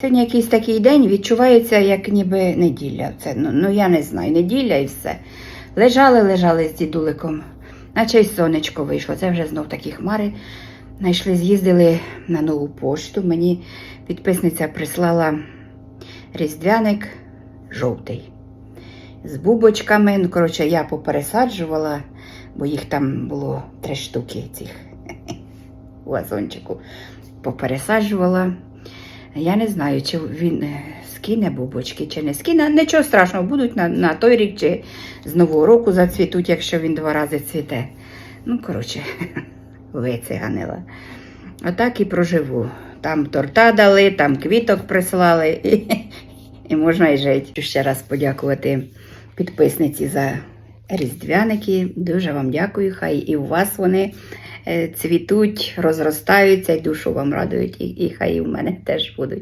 Сьогодні якийсь такий день відчувається, як ніби неділя. Це, ну, ну я не знаю, неділя і все. Лежали, лежали з дідуликом, наче й сонечко вийшло. Це вже знов такі хмари. Знайшли, з'їздили на нову пошту. Мені підписниця прислала різдвяник жовтий. З бубочками. Ну, коротше, я попересаджувала, бо їх там було три штуки цих у вазончику. Попересаджувала. Я не знаю, чи він е, скине бубочки, чи не скине. Нічого страшного, будуть на, на той рік чи з Нового року зацвітуть, якщо він два рази цвіте. Ну, коротше, вициганила. Отак і проживу. Там торта дали, там квіток прислали, і, і можна і жити. Ще раз подякувати підписниці за різдвяники. Дуже вам дякую. Хай і у вас вони цвітуть, розростаються, і душу вам радують, і, і хай і в мене теж будуть.